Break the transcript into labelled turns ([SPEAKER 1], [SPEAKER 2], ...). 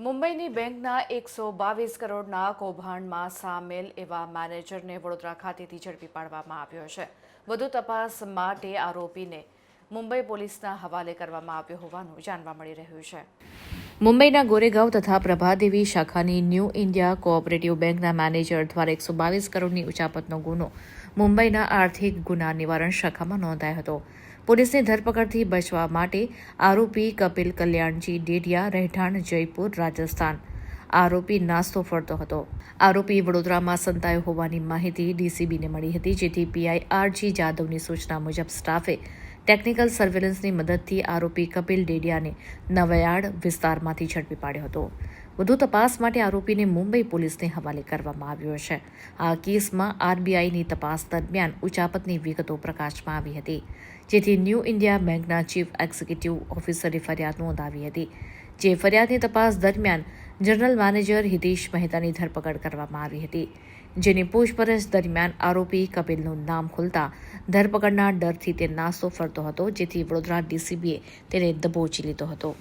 [SPEAKER 1] મુંબઈની બેંકના એકસો બાવીસ કરોડના કૌભાંડમાં સામેલ એવા મેનેજરને વડોદરા ખાતેથી ઝડપી પાડવામાં આવ્યો છે. વધુ તપાસ માટે આરોપીને મુંબઈ પોલીસના હવાલે કરવામાં આવ્યો હોવાનું જાણવા મળી રહ્યું છે. મુંબઈના ગોરેગાંવ તથા પ્રભાદેવી શાખાની ન્યૂ ઇન્ડિયા કોઓપરેટિવ બેંકના મેનેજર દ્વારા એકસો બાવીસ કરોડની ઉચાપતનો ગુનો મુંબઈના આર્થિક ગુના નિવારણ શાખામાં નોંધાયો હતો. પોલીસની ધરપકડથી બચવા માટે આરોપી કપિલ કલ્યાણજી ડેડિયા રહેઠાણ જયપુર રાજસ્થાન. આરોપી નાસ્તો ફરતો હતો. આરોપી વડોદરામાં સંતાયો હોવાની માહિતી ડીસીબીને મળી હતી, જેથી પીઆઈ આરજી જાદવની સૂચના મુજબ સ્ટાફે ટેકનિકલ સર્વેલન્સની મદદથી આરોપી કપિલ ડેડિયાને નવયાર્ડ વિસ્તારમાંથી ઝડપી પાડ્યો હતો. વધુ તપાસ માટે આરોપીને મુંબઈ પોલીસને હવાલે કરવામાં આવ્યો છે. આ કેસમાં આરબીઆઈની તપાસ દરમિયાન ઉચાપતની વિગતો પ્રકાશમાં આવી હતી, જેથી ન્યૂ ઇન્ડિયા બેંકના ચીફ એક્ઝિક્યુટિવ ઓફિસરે ફરિયાદ નોંધાવી હતી, જે ફરિયાદની તપાસ દરમિયાન જનરલ મેનેજર હિતેશ મહેતાની ધરપકડ કરવામાં આવી હતી, જેની પૂછપરછ દરમિયાન આરોપી કપિલનું નામ ખુલતા ધરપકડના ડરથી તે નાસ્તો ફરતો હતો, જેથી વડોદરા ડીસીબીએ તેને દબોચી લીધો હતો.